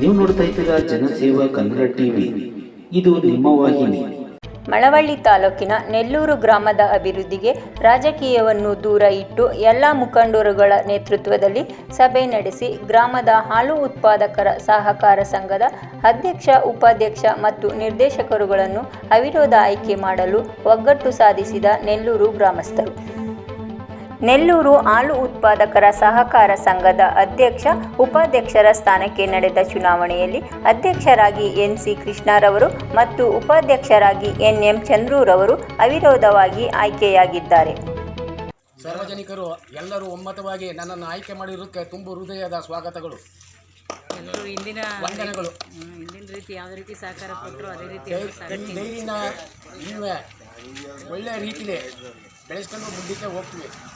ನೀವು ನೋಡ್ತಾ ಇದ್ದೀರಾ ಜನಸೇವಾ ಕನ್ನಡ ಟಿವಿ. ಇದು ನಿಮ್ಮ ವಾಹಿನಿ. ಮಳವಳ್ಳಿ ತಾಲೂಕಿನ ನೆಲ್ಲೂರು ಗ್ರಾಮದ ಅಭಿವೃದ್ಧಿಗೆ ರಾಜಕೀಯವನ್ನು ದೂರ ಇಟ್ಟು ಎಲ್ಲ ಮುಖಂಡರುಗಳ ನೇತೃತ್ವದಲ್ಲಿ ಸಭೆ ನಡೆಸಿ ಗ್ರಾಮದ ಹಾಲು ಉತ್ಪಾದಕರ ಸಹಕಾರ ಸಂಘದ ಅಧ್ಯಕ್ಷ, ಉಪಾಧ್ಯಕ್ಷ ಮತ್ತು ನಿರ್ದೇಶಕರುಗಳನ್ನು ಅವಿರೋಧ ಆಯ್ಕೆ ಮಾಡಲು ಒಗ್ಗಟ್ಟು ಸಾಧಿಸಿದ ನೆಲ್ಲೂರು ಗ್ರಾಮಸ್ಥರು. ನೆಲ್ಲೂರು ಹಾಲು ಉತ್ಪಾದಕರ ಸಹಕಾರ ಸಂಘದ ಅಧ್ಯಕ್ಷ ಉಪಾಧ್ಯಕ್ಷರ ಸ್ಥಾನಕ್ಕೆ ನಡೆದ ಚುನಾವಣೆಯಲ್ಲಿ ಅಧ್ಯಕ್ಷರಾಗಿ ಎನ್ ಸಿ ಕೃಷ್ಣರವರು ಮತ್ತು ಉಪಾಧ್ಯಕ್ಷರಾಗಿ ಎನ್ ಎಂ ಚಂದ್ರೂರವರು ಅವಿರೋಧವಾಗಿ ಆಯ್ಕೆಯಾಗಿದ್ದಾರೆ. ಸಾರ್ವಜನಿಕರು ಎಲ್ಲರೂ ಒಮ್ಮತವಾಗಿ ನನ್ನನ್ನು ಆಯ್ಕೆ ಮಾಡಿರುವುದಕ್ಕೆ ತುಂಬ ಹೃದಯದ ಸ್ವಾಗತಗಳು. ಎಲ್ಲರೂ ಹಿಂದಿನ ವಂದನೆಗಳು. ಹ್ಮ್, ಹಿಂದಿನ ರೀತಿ ಯಾವುದೇ ರೀತಿ ಸಹಕಾರ ಕೊಟ್ಟರು ಅದೇ ರೀತಿ ಡೈ- ಎಲ್ಲರೂ ಸಹಕಾರ- ಒಳ್ಳೆಯ ರೀತಿಲಿ ಬೆಳೆಸ್ಕೊಂಡು ಮುಂದಕ್ಕೆ ಹೋಗ್ತೀವಿ.